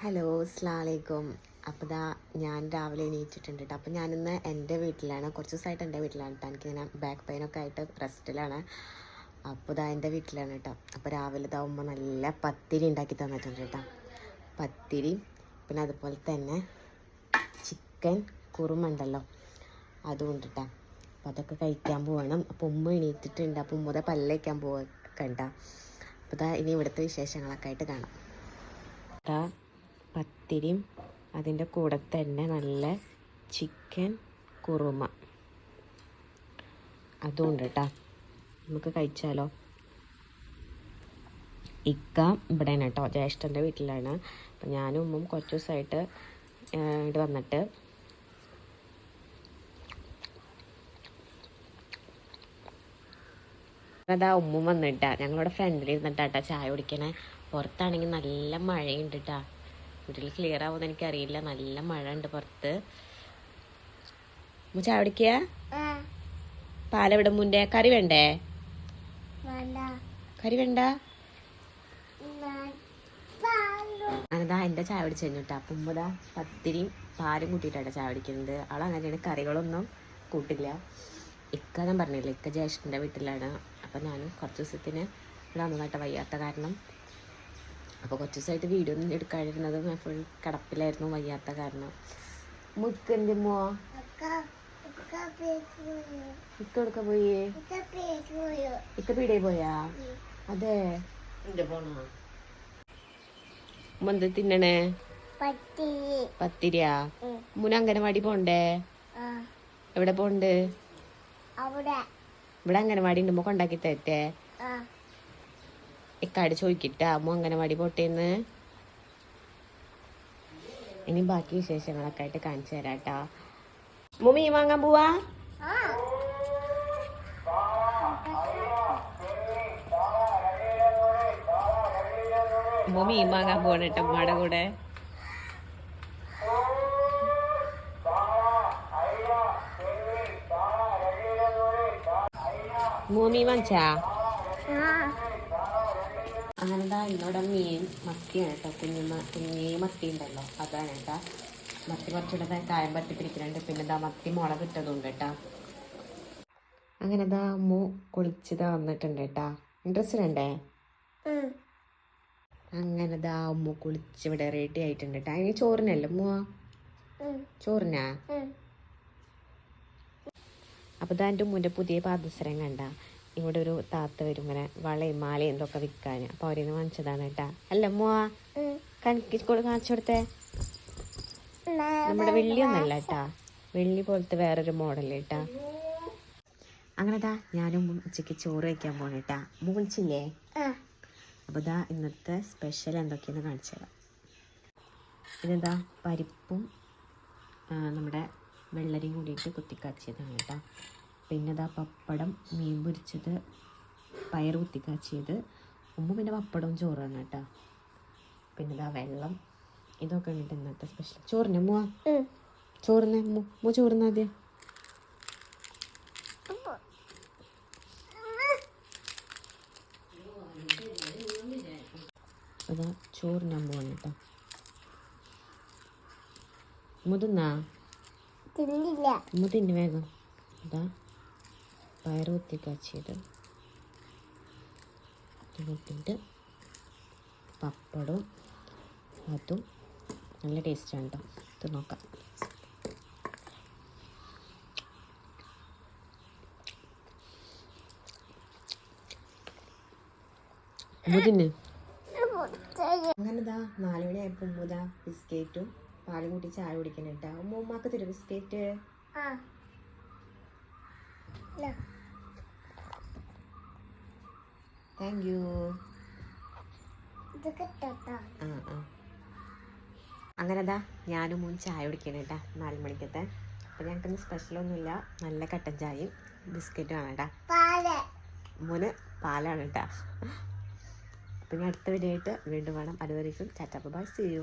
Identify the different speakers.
Speaker 1: Hello അസ്ലാമലൈക്കും അപ്പോൾ ദാ ഞാൻ രാവിലെ എണീറ്റിട്ടുണ്ട് കേട്ടോ അപ്പോൾ ഞാനിന്ന് എന്റെ വീട്ടിലാണ് കുറച്ച് ദിവസമായിട്ട് എന്റെ വീട്ടിലാണ് കേട്ടോ എനിക്കിങ്ങനെ ബാക്ക് പെയിനൊക്കെ ആയിട്ട് റെസ്റ്റിലാണ് അപ്പോൾ ഇതാ എന്റെ വീട്ടിലാണ് കേട്ടോ അപ്പോൾ രാവിലെ ഇതാവുമ്പോൾ നല്ല പത്തിരി ഉണ്ടാക്കി തന്നിട്ടുണ്ട് കേട്ടോ പത്തിരി പിന്നെ അതുപോലെ തന്നെ ചിക്കൻ കുറുമുണ്ടല്ലോ അതും ഉണ്ട് കേട്ടോ അപ്പോൾ അതൊക്കെ കഴിക്കാൻ പോകണം അപ്പോൾ ഉമ്മ എണീറ്റിട്ടുണ്ട്. അപ്പോൾ ഉമ്മതെ പല്ലേക്കാൻ പോകണ്ട അപ്പോൾ ഇതാ ഇനി ഇവിടുത്തെ വിശേഷങ്ങളൊക്കെ ആയിട്ട് കാണാം. ദാ പത്തിരിയും അതിന്റെ കൂടെ തന്നെ നല്ല ചിക്കൻ കുറുമ. അതും ഉണ്ട് കേട്ടോ നമുക്ക് കഴിച്ചാലോ? ഇക്ക ഇവിടെയാണ് കേട്ടോ ജ്യേഷ്ഠന്റെ വീട്ടിലാണ്. അപ്പം ഞാനും ഉമ്മും കുറച്ച് ദിവസമായിട്ട് ഇവിടെ വന്നിട്ട് അതാ ഉമ്മും വന്നിട്ടാ. ഞങ്ങളുടെ ഫ്രണ്ടിൽ ഇരുന്നിട്ടാട്ടാ ചായ കുടിക്കണേ. പുറത്താണെങ്കിൽ നല്ല മഴയുണ്ട് കേട്ടാ വീട്ടിൽ ക്ലിയർ ആവുമെന്ന് എനിക്കറിയില്ല. നല്ല മഴ ഉണ്ട് പുറത്ത്. ഉമ്മ ചായ പാലവിടെ മുന്നേ കറി വേണ്ടേ? കറി വേണ്ട? അനതാ എന്റെ ചായ കുടിച്ചു കഴിഞ്ഞിട്ടാ. അപ്പം ഉമ്മതാ പത്തിരിയും പാലും കൂട്ടിയിട്ടാണ് ചായ കുടിക്കുന്നത്. ആളങ്ങനെയാണ് കറികളൊന്നും കൂട്ടില്ല. ഇക്ക ഞാൻ പറഞ്ഞില്ല ഇക്ക ജ്യേഷ്ഠന്റെ വീട്ടിലാണ്. അപ്പം ഞാൻ കുറച്ച് ദിവസത്തിന് ഇവിടെ നന്നായിട്ട് വയ്യാത്ത കാരണം അപ്പോൾ കുറച്ച് ദിവസമായിട്ട് വീഡിയോ ഒന്നും എടുക്കാതിരുന്നത് ഞാൻ ഫുൾ കിടപ്പിലായിരുന്നു വയ്യാത്ത കാരണം. മുക്കന്റെ മോ? ഇക്ക എടുക്ക പോയി? ഇക്ക പീടിയെ പോയാ? അതെ. എന്ത് തിന്നണേ? പത്തിരിയാ? മുന അംഗനവാടി പോണ്ടേ? എവിടെ പോണ്ട്?
Speaker 2: അവിടെ.
Speaker 1: ഇവിടെ അംഗനവാടി ഉണ്ട് കൊണ്ടാക്കി തരട്ടെ?
Speaker 2: ആ.
Speaker 1: ഇക്കാട് ചോദിക്കിട്ട അമ്മ അംഗനവാടി പോട്ടേന്ന്. ഇനി ബാക്കി വിശേഷങ്ങളൊക്കെ ആയിട്ട് കാണിച്ചു തരാട്ടാ. ഉമ്മ മീൻ വാങ്ങാൻ പോവാ? മീൻ വാങ്ങാൻ പോവാണ് കേട്ടോ ഉമ്മയുടെ കൂടെ. മൂമി വാങ്ങിച്ചാ? അങ്ങനെ ദാ ഇന്നോടെ മീൻ മത്തിയാണ് കേട്ടോ. കുഞ്ഞുമ കുഞ്ഞേ മത്തി ഉണ്ടല്ലോ. അതാണ് കേട്ടാ. മത്തി കുറച്ചുകൂടെ കായം പറ്റി പിടിക്കുന്നുണ്ട് പിന്നെ ദാ മത്തി മുളക് ഇട്ടതുണ്ട് കേട്ടാ. അങ്ങനെ ദാ അമ്മു കുളിച്ചത് വന്നിട്ടുണ്ട് കേട്ടാ. ഇൻട്രസ്റ്റ് ഉണ്ടേ അങ്ങനെ ദാ അമ്മു കുളിച്ച് ഇവിടെ റെഡി ആയിട്ടുണ്ട് കേട്ടാ. അതിന് ചോറിനല്ലേ അമ്മു ചോറിനാ?
Speaker 2: അപ്പൊ
Speaker 1: അപ്പോൾ ഇതാ എന്റെ മുന്റെ പുതിയ പാദസരം കണ്ട. ഇവിടെ ഒരു താത്ത വരും ഇങ്ങനെ വളയും മാലയും എന്തൊക്കെ വിൽക്കാൻ. അപ്പോൾ അവരിൽ നിന്ന് വാങ്ങിച്ചതാണ് കേട്ടാ. അല്ല അമ്മുവാ കണക്കി കാണിച്ചു കൊടുത്തേ? നമ്മുടെ വെള്ളിയൊന്നല്ല കേട്ടാ. വെള്ളി പോലത്തെ വേറൊരു മോഡൽ കേട്ടാ. അങ്ങനെതാ ഞാനും ഉച്ചയ്ക്ക് ചോറ് വയ്ക്കാൻ പോണേട്ടാ മൂളിച്ചില്ലേ
Speaker 2: ആ.
Speaker 1: അപ്പോൾ ഇതാ ഇന്നത്തെ സ്പെഷ്യൽ എന്തൊക്കെയെന്ന് കാണിച്ചു തരാം. ഇതെന്താ പരിപ്പും നമ്മുടെ വെള്ളരിയും കൂടിയിട്ട് കുത്തിക്കാച്ചിയതാണ് കേട്ടോ. പിന്നെ ഇതാ പപ്പടം മീൻ പൊരിച്ചത് പയർ കുത്തിക്കാച്ചിയത് ഉമ്മ പിന്നെ പപ്പടവും ചോറാണ് കേട്ടോ. പിന്നെ ഇതാ വെള്ളം ഇതൊക്കെ ഉണ്ട് ഇന്നത്തെ സ്പെഷ്യൽ ചോറിന് ഉമ്മ ചോറിന് ഉമ്മ ചോറിന് ആദ്യം. അതാ ചോറിന് അമ്മ കേട്ടോ. മുതിന്നാ
Speaker 2: തിന്നില്ല.
Speaker 1: ഉമ്മ തിന്നു വേഗം. ഇതാ പയറ് കുത്തി കാച്ചിയത് കൂട്ടിയിട്ട് പപ്പടവും അതും നല്ല ടേസ്റ്റാണ് കേട്ടോ ഇത് നോക്കാം. അങ്ങനെന്താ അങ്ങനെ ദാ നാല് മണിയായപ്പോൾ ഉമ്മ ബിസ്ക്കറ്റും പാലും കൂട്ടി ചായ കുടിക്കണിട്ടാ. ഉമ്മ ഉമ്മാക്ക് തരും ബിസ്ക്കറ്റ്
Speaker 2: ആ.
Speaker 1: താങ്ക് യു ആ ആ. അങ്ങനെ അതാ ഞാനും മൂന്ന് ചായ കുടിക്കണേട്ടാ നാല് മണിക്കത്തെ. അപ്പോൾ സ്പെഷ്യൽ ഒന്നുമില്ല. നല്ല കട്ടൻ ചായയും ബിസ്ക്കറ്റും ആണ് കേട്ടാ
Speaker 2: പാൽ.
Speaker 1: മൂന്ന് പാലാണ് കേട്ടാ അപ്പം ഞാൻ അടുത്ത വീഡിയോ ആയിട്ട് വീണ്ടും വേണം അതുവരേക്കും ചാറ്റാപ്പ് ബൈ സി യു